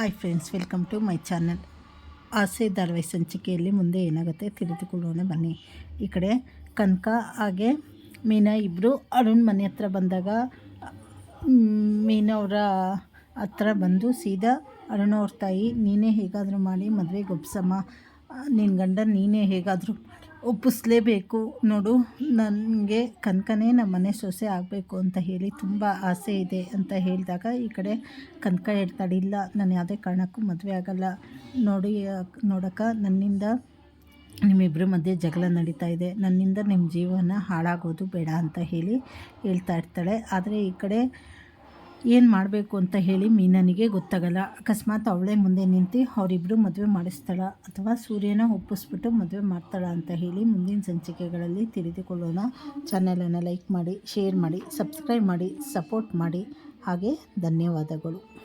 Hi friends welcome to my channel Aase ಧಾರಾವಾಹಿ ಸಂಚಿಕೆಯಲ್ಲಿ ಮುಂದೆ ಏನಾಗುತ್ತೆ ತಿಳಿದುಕೊಳ್ಳೋಣ, ಬನ್ನಿ. ಈ ಕಡೆ ಕನಕ, ಹಾಗೆ ಮೀನಾ ಇಬ್ಬರು ಅರುಣ್ ಮನೆ ಹತ್ರ ಬಂದಾಗ ಮೀನಾ ಅವರ ಹತ್ರ ಬಂದು ಸೀದಾ ಅರುಣ್ ಅವ್ರ ತಾಯಿ, ನೀನೇ ಹೇಗಾದರೂ ಮಾಡಿ ಮದುವೆಗೆ ಒಪ್ಸಮ್ಮ. ನಿನ್ನ ಗಂಡ ನೀನೇ ಹೇಗಾದರೂ ಮಾಡಿ. ಒಪ್ಪಿಸ್ಲೇಬೇಕು. ನೋಡು, ನನಗೆ ಕನಕನೇ ನಮ್ಮ ಮನೆ ಸೊಸೆ ಆಗಬೇಕು ಅಂತ ಹೇಳಿ ತುಂಬ ಆಸೆ ಇದೆ ಅಂತ ಹೇಳಿದಾಗ ಈ ಕಡೆ ಕನಕ ಹೇಳ್ತಾಳೆ, ಇಲ್ಲ, ನಾನು ಯಾವುದೇ ಕಾರಣಕ್ಕೂ ಮದುವೆ ಆಗಲ್ಲ. ನೋಡಿ, ನೋಡಕ್ಕ, ನನ್ನಿಂದ ನಿಮ್ಮಿಬ್ಬರ ಮಧ್ಯೆ ಜಗಳ ನಡೀತಾ ಇದೆ. ನನ್ನಿಂದ ನಿಮ್ಮ ಜೀವನ ಹಾಳಾಗೋದು ಬೇಡ ಅಂತ ಹೇಳಿ ಹೇಳ್ತಾ ಇರ್ತಾಳೆ. ಆದರೆ ಈ ಕಡೆ ಏನು ಮಾಡಬೇಕು ಅಂತ ಹೇಳಿ ಮೀನನಿಗೆ ಗೊತ್ತಾಗಲ್ಲ. ಅಕಸ್ಮಾತ್ ಅವಳೇ ಮುಂದೆ ನಿಂತು ಅವರಿಬ್ಬರು ಮದುವೆ ಮಾಡಿಸ್ತಾಳ ಅಥವಾ ಸೂರ್ಯನ ಒಪ್ಪಿಸ್ಬಿಟ್ಟು ಮದುವೆ ಮಾಡ್ತಾಳ ಅಂತ ಹೇಳಿ ಮುಂದಿನ ಸಂಚಿಕೆಗಳಲ್ಲಿ ತಿಳಿದುಕೊಳ್ಳೋಣ. ಚಾನಲನ್ನು ಲೈಕ್ ಮಾಡಿ ಶೇರ್ ಮಾಡಿ ಸಬ್ಸ್ಕ್ರೈಬ್ ಮಾಡಿ ಸಪೋರ್ಟ್ ಮಾಡಿ. ಹಾಗೆ ಧನ್ಯವಾದಗಳು.